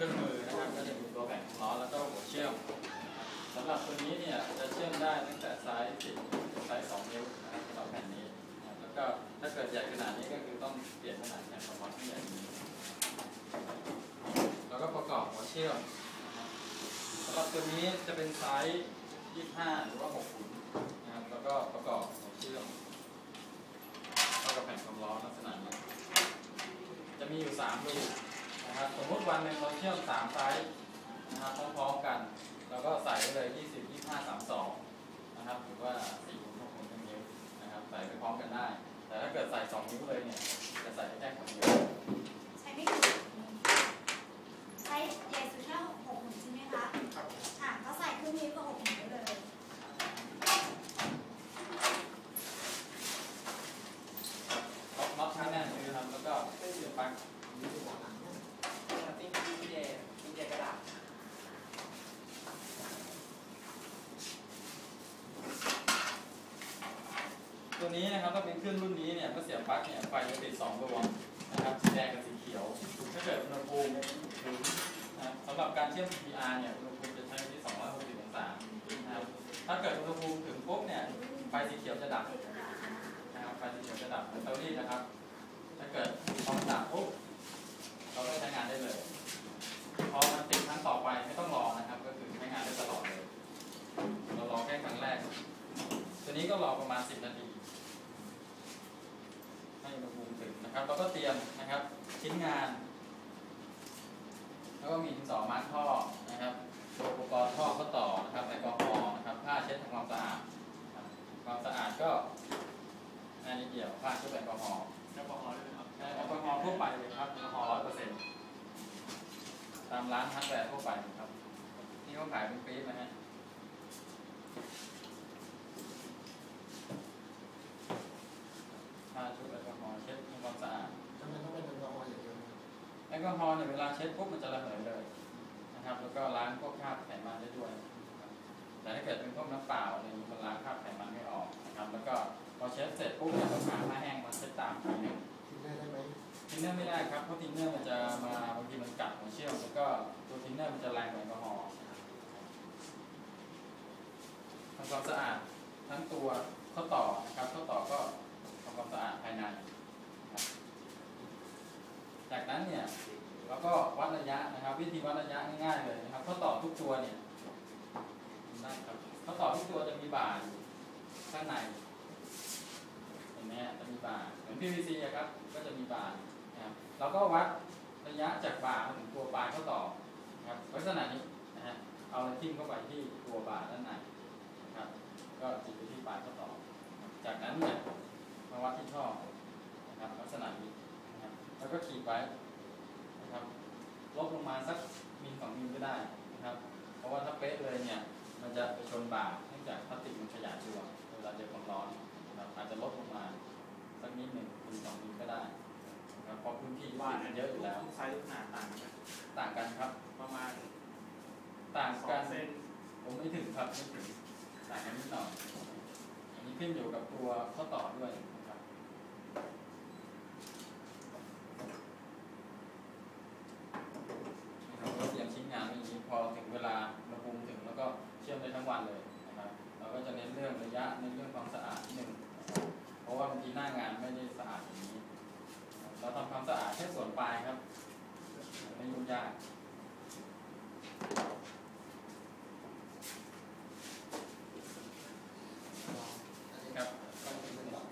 เครื่องมือนะครับก็จะมีตัวแบ่งล้อแล้วก็หัวเชื่อมสำหรับตัวนี้เนี่ยจะเชื่อมได้ตั้งแต่ไซส์10ถึงไซส์2นิ้วนะครับสำหรับแผ่นนี้นะครับแล้วก็ถ้าเกิดใหญ่ขนาดนี้ก็คือต้องเปลี่ยนขนาดแผ่นของมันให้ใหญ่กว่านี้แล้วก็ประกอบหัวเชื่อมสำหรับตัวนี้จะเป็นไซส์25 หรือว่า6ขุนนะครับแล้วก็ประกอบหัวเชื่อมเข้ากับแผ่นความร้อนลักษณะนี้จะมีอยู่3รู นะครับสมมติวันหนึ่งเราเชื่อม3ไซส์นะครับพร้อมๆกัน แล้วก็ใส่ไปเลย 20 25 32นะครับหรือว่า4คูณ6คูณ1นิ้วนะครับใส่ไปพร้อมกันได้ แต่ถ้าเกิดใส่ 2 นิ้วเลยเนี่ย จะใส่ได้แค่คนเดียว ใช้ไม่ถึงใช้ใหญ่สุดแค่หกหมุนใช่ไหมคะอะก็ใส่ครึ่งนิ้วกับหกหมุนได้เลย ล็อกน็อตให้แน่นนะครับ แล้วก็เสียบปลั๊ก ติ้งดีเจดีเจกระดาษ ตัวนี้นะครับ ถ้าเป็นเครื่องรุ่นนี้เนี่ยก็เสียบปลั๊กเนี่ยไฟจะติด2ดวงนะครับสีแดงกับสีเขียวถ้าเกิดอุณหภูมิถึงนะสำหรับการเชื่อม PR เนี่ยอุณหภูมิจะใช้ที่ 260 องศานะครับถ้าเกิดอุณหภูมิถึงปุ๊บเนี่ยไฟสีเขียวจะดับนะครับไฟสีเขียวจะดับเหมือนเตารีดนะครับ ถ้าเกิดพอมันดับปุ๊บเราก็ใช้งานได้เลยพอมันติดครั้งต่อไปไม่ต้องรอนะครับ ก็คือใช้งานได้ตลอดเลย เรารอแค่ครั้งแรก ตัวนี้ก็รอประมาณ 10 นาที ให้อุณหภู มิถึงนะครับแล้วก็เตรียมนะครับ ชิ้นงาน แล้วก็มีดินสอมาร์คท่อนะครับตัวอุปกรณ์ท่อก็ต่อนะครับแอลกอฮอล์นะครับผ้าเช็ดทำความสะอาดนะครับความสะอาดก็งานนิดเดียวผ้าชุบแอลกอฮอล์แอลกอฮอล์ด้วยนะครับแอลกอฮอล์ทั่วไปเลยครับแอลกอฮอล์ร้อยเปอร์เซ็นต์ตามร้านฮาร์ดแวร์ทั่วไปครับที่เขาขายเป็นปี๊บนะฮะผ้าชุบแอลกอฮอล์ แอลกอฮอล์เนี่ยเวลาเช็ดปุ๊บมันจะระเหยเลยนะครับ แล้วก็ล้างพวกคราบไขมันได้ด้วยนะครับแต่ถ้าเกิดเป็นพวกน้ำเปล่าอะไรอย่างนี้มันล้างคราบไขมันไม่ออกนะครับ แล้วก็พอเช็ดเสร็จปุ๊บเนี่ยต้องหาผ้าแห้งมาเช็ดตามทีหนึงกินได้ได้ไหมทินเนอร์ไม่ได้ครับเพราะทินเนอร์มันจะมาบางทีมันกัดหัวเชื่อมแล้วก็ตัวทินเนอร์มันจะแรงกว่าแอลกอฮอล์ทำความสะอาดทั้งตัวข้อต่อนะครับข้อต่อก็ทำความสะอาดภายในนะครับ จากนั้นเนี่ยแล้วก็วัดระยะนะครับ วิธีวัดระยะง่ายๆเลยนะครับข้อต่อทุกตัวเนี่ยได้ครับข้อต่อทุกตัวจะมีบ่าอยู่ข้างในเห็นไหมจะมีบ่าเหมือน PVC อะครับก็จะมีบ่านะครับเราก็วัดระยะจากบ่ามาถึงตัวปลายข้อต่อนะครับลักษณะนี้นะฮะเอาอะไรทิ่มเข้าไปที่ตัวบ่าด้านในนะครับ ก็จิดไปที่ปลายข้อต่อ จากนั้นเนี่ยมาวัดที่ช่อนะครับลักษณะนี้ แล้วก็ขีดไว้นะครับ ลบลงมาสักมิลสองมิลก็ได้นะครับ เพราะว่าถ้าเป๊ะเลยเนี่ย มันจะไปชนบ่าเนื่องจากพลาสติกมันขยายตัวเวลาเจอความร้อนนะครับอาจจะลดลงมาสักนิดหนึ่งมิลสองมิลก็ได้นะครับเพราะพื้นที่ว่างมันเยอะอยู่แล้วไซส์ขนาดต่างกันต่างกันครับ ประมาณต่างสอกังนเซนผมไม่ถึงครับไม่ถึงต่างกันนิดหน่อยอันนี้ขึ้นอยู่กับตัวข้อต่อด้วยนะครับ นะครับเราเตรียมชิ้นงานไว้อย่างนี้พอถึงเวลาอุณหภูมิถึงแล้วก็เชื่อมได้ ทั้งวันเลยนะครับเราก็จะเน้นเรื่องระยะเน้นเรื่องความสะอาดนิดหนึ่งนะครับเพราะว่าบางทีหน้างานไม่ได้สะอาดอย่างนี้นะครับเราทำความสะอาดแค่ส่วนปลายครับไม่ยุ่งยากอันนี้ครับต้องเป็นระดับ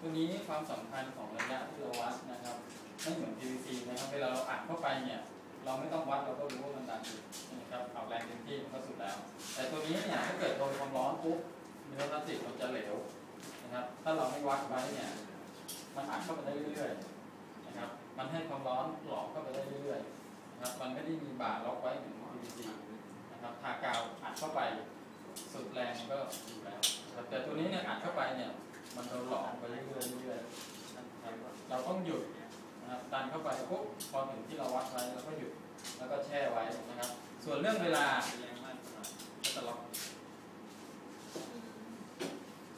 ตัวนี้ความสำคัญของระยะที่เราวัดนะครับ ไม่เหมือน PVC นะครับเวลาเราอัดเข้าไปเนี่ยเราไม่ต้องวัดเราก็รู้ว่ามันดันอยู่นะครับเอาแรงเต็มที่มันก็สุดแล้ว แต่ตัวนี้เนี่ยถ้าเกิดโดนความร้อนปุ๊บเนื้อพลาสติกมันจะเหลวนะครับ ถ้าเราไม่วัดไว้เนี่ยมันอัดเข้าไปได้เรื่อยๆนะครับมันให้ความร้อนหลอมเข้าไปได้เรื่อยๆนะครับมันไม่ได้มีบ่าล็อกไว้เหมือน PVC นะครับทากาวอัดเข้าไปสุดแรงมันก็อยู่แล้วแต่ตัวนี้เนี่ยอัดเข้าไปเนี่ยมันโดนหลอ เข้าไปปุ๊บพอถึงที่เราวัดไว้เราก็หยุดแล้วก็แช่ไว้นะครับ ส่วนเรื่องเวลาก็จะล็อก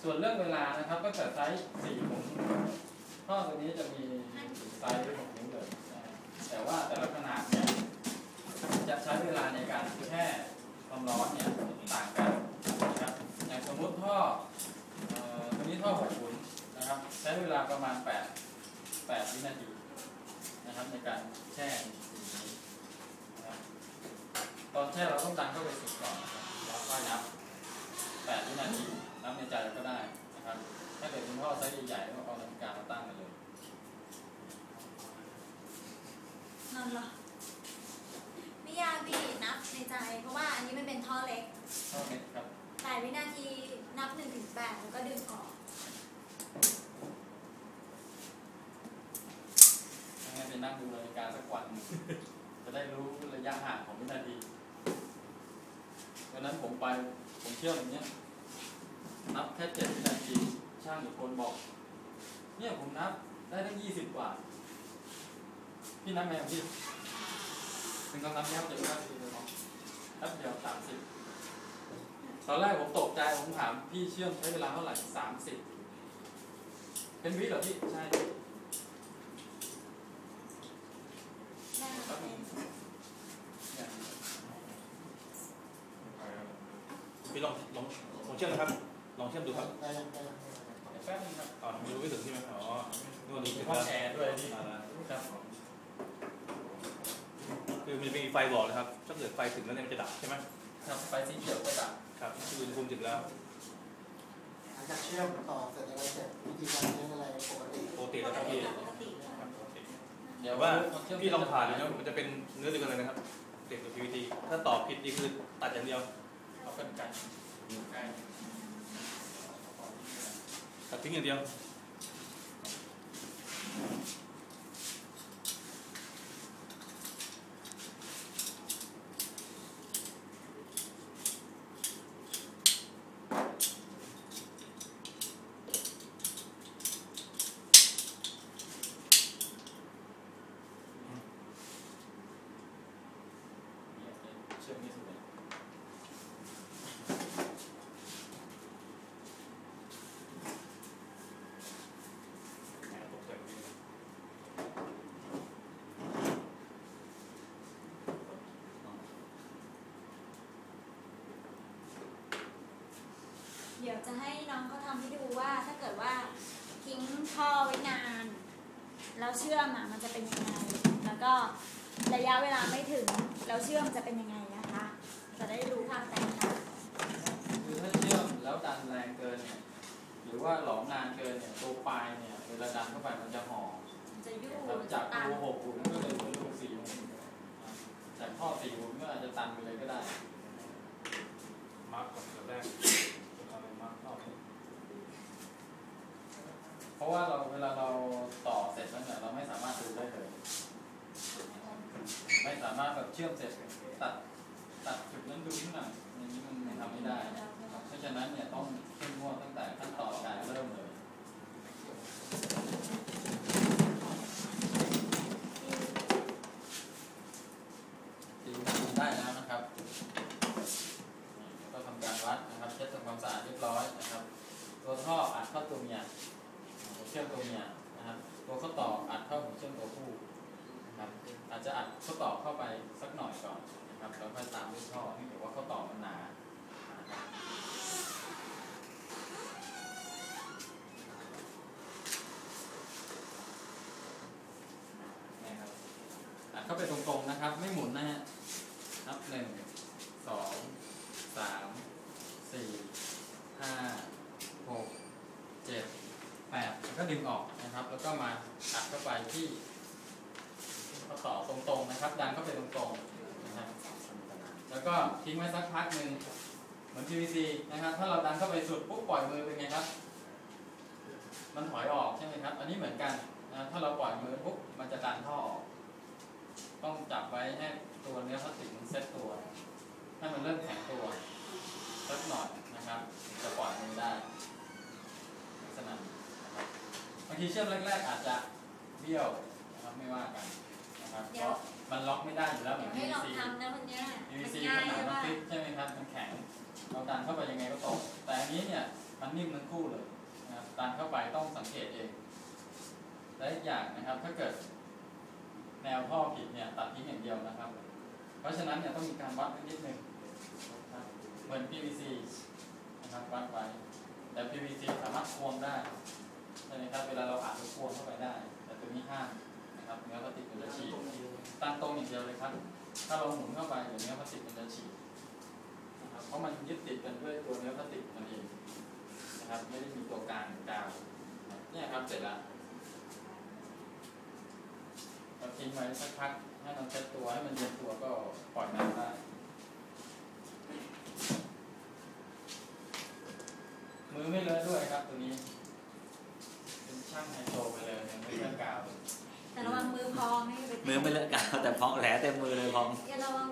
ส่วนเรื่องเวลานะครับก็จะไซส์สี่หนท่อตัวนี้จะมีไซส์หกนิ้วเลยนะแต่ว่าแต่ละขนาดเนี่ยจะใช้เวลาในการแช่ความร้อนเนี่ยต่างกันนะครับอย่างสมมุติท่อตัวนี้ท่อหกขุนนะครับ ใช้เวลาประมาณแปดแปดวินาที นะครับในการแช่สีนี้นะครับตอนแช่เราต้องดันเข้าไปสุดก่อนนะครับแล้วก็นับแปดวินาทีนับในใจก็ได้นะครับ ถ้าเกิดเป็นท่อไซส์ใหญ่ๆก็เอานาฬิกามาตั้งกันเลยนั่นเหรอไม่ยากพี่นับในใจ เพราะว่าอันนี้มันเป็นท่อเล็กท่อเม็ดครับแปดวินาทีนับหนึ่งถึงแปดแล้วก็ดึงออก ให้ไปนั่ งดูนาฬิกาสักวันจะได้รู้ระยะห่างของวินาทีวันนั้นผมไปผมเที่ยวอย่างเนี้ยนับแค่เจ็ดวินาทีช่างอีกคนบอก เนี่ยผมนับได้ตั้งยี่สิบกว่า พี่นับไงพี่ถึงกำลังนับเจ็ดวินาทีเลยเนาะแป๊บเดียวสามสิบตอนแรกผมตกใจผมถามพี่เชื่อมใช้เวลาเท่าไหร่สามสิบเป็นวิเหรอพี่ใช่ ได้ค่ะเป็น เนี่ย พี่ลองลองลองเชื่อมนะครับ ลองเชื่อมดูครับแป๊บนึงครับอ๋อดูไม่ถึงใช่ไหมอ๋อนึกว่าดูมีถึงห้อแล้วแอร์ด้วยพี่ครับคือมันมีไฟบอกนะครับ ถ้าเกิดไฟถึงแล้วเนี่ยมันจะดับใช่ไหมครับ ไฟสีเขียวก็ดับ ครับคืออุณหภูมิถึงแล้วหลังจากเชื่อมต่อเสร็จอะไรเสร็จวิธีการเลี้ยงอะไรปกติปกติแล้วครับพี่เลยครับเดี๋ยวว่าพี่ลองผ่านดูนะมันจะเป็นเนื้อเดียวกันเลยนะครับเด็กกับ PVT ถ้าตอบผิดนี่คือตัดอย่างเดียวเอาเป็นก่ไก่ตัดทิ้งอย่างเดียว เชื่อมที่สุดเลย แหมตกใจหมดเลย เดี๋ยวจะให้น้องเขาทำให้ดูว่าถ้าเกิดว่าทิ้งท่อไว้นาน แล้วเชื่อมอะมันจะเป็นยังไง แล้วก็ระยะเวลาไม่ถึงแล้วเชื่อมจะเป็นยังไงนะคะ จะได้รู้ความแตกต่างคือถ้าเชื่อมแล้วดันแรงเกินเนี่ยหรือว่าหลอมนานเกินเนี่ยตัวปลายเนี่ยเวลาดันเข้าไปมันจะห่อมันจะยุ่ครับจะจากตันรูหกหุ่นก็เลยเหลือรูสี่หุ่นจากท่อสี่หุ่นก็อาจจะตันไปเลยก็ได้ มาร์กก่อนแบบแรกเอาอะไรมาร์กรอบนี้ เพ ราะว่าเราเวลาเราต่อเสร็จแล้วเนี่ยเราไม่สามารถดูได้เลย ไม่สามารถแบบเชื่อมเสร็จตัดตัดจุดนั้นดูนิดหน่อยอย่างนี้มันทำไม่ได้ เพราะฉะนั้นเนี่ยต้องเข้มงวดตั้งแต่ขั้นตอนการเริ่มเลยตีดูได้แล้วนะครับนี่ก็ทำการวัดนะครับเช็ดทำความสะอาดเรียบร้อยนะครับตัวท่ออัดเข้าตัวเมียหัวเชื่อมตัวเมียนะครับตัวข้อต่ออัดเข้าหัวเชื่อมตัวผู้นะครับอาจจะอัด ข้อต่อเข้าไปสักหน่อยก่อนนะครับแล้วค่อยตามด้วยท่อเนื่องจากว่าข้อต่อมันหนานะครับนี่ครับอัดเข้าไปตรงๆนะครับ ไม่หมุนนะฮะนับหนึ่งสองสามสี่ห้าหกเจ็ดแปดแล้วก็ดึงออกนะครับ แล้วก็มาอัดเข้าไปที่ ข้อต่อตรงๆนะครับ ดันเข้าไปตรงๆนะครับแล้วก็ทิ้งไว้สักพักหนึ่งเหมือน PVC นะครับ ถ้าเราดันเข้าไปสุดปุ๊บปล่อยมือเป็นไงครับ มันถอยออกใช่ไหมครับ อันนี้เหมือนกันนะถ้าเราปล่อยมือปุ๊บมันจะดันท่อออก ต้องจับไว้ให้ตัวเนื้อพลาสติกมันเซ็ตตัว ให้มันเริ่มแข็งตัวสักหน่อยนะครับจะปล่อยมือได้ลักษณะนี้นบางทีเชื่อมแรก ๆ อาจจะเบี้ยวนะครับไม่ว่ากัน นะครับเพราะมันล็อกไม่ได้อยู่แล้วเหมืเดี๋อยวนให้ลอง PVC ทำนะวันเนี้ยมัน PVC ง่าขยนาดมันว่าฟิกใช่ไหมครับมันแข็งเราดันเข้าไปยังไงก็ตก แต่อันนี้เนี่ยมันนิ่มทั้งคู่เลยนะครับตามเข้าไปต้องสังเกตเอง และอีกอย่างนะครับถ้าเกิด แนวท่อผิดเนี่ยตัดทิ้งอย่างเดียวนะครับ เพราะฉะนั้นเนี่ยต้องมีการวัดนิดนึงนะครับเหมือน PVC นะครับวัดไว้ แต่ PVC สามารถควงได้ใช่ไหมครับเวลาเราอัดเราควงเข้าไปได้ แต่ตัวนี้ห้าม นะครับเนื้อพลาสติกมันจะฉีกตั้งตรงอย่างเดียวเลยครับ ถ้าเราหมุนเข้าไปเดี๋ยวเนื้อพลาสติกมันจะฉีกนะครับเพราะมันยึดติดกันด้วยตัวเนื้อพลาสติกมันเองนะครับไม่ได้มีตัวกลางกาวเนี่ยครับเสร็จแล้วเราทิ้งไว้สักพักให้มันเซ็ตตัวให้มันเย็นตัวก็ปล่อยน้ำได้มือไม่เลอะด้วยครับตัวนี้ มือไม่เลอะกาวแต่พองแผลเต็มมือเลยพองอย่าระวัง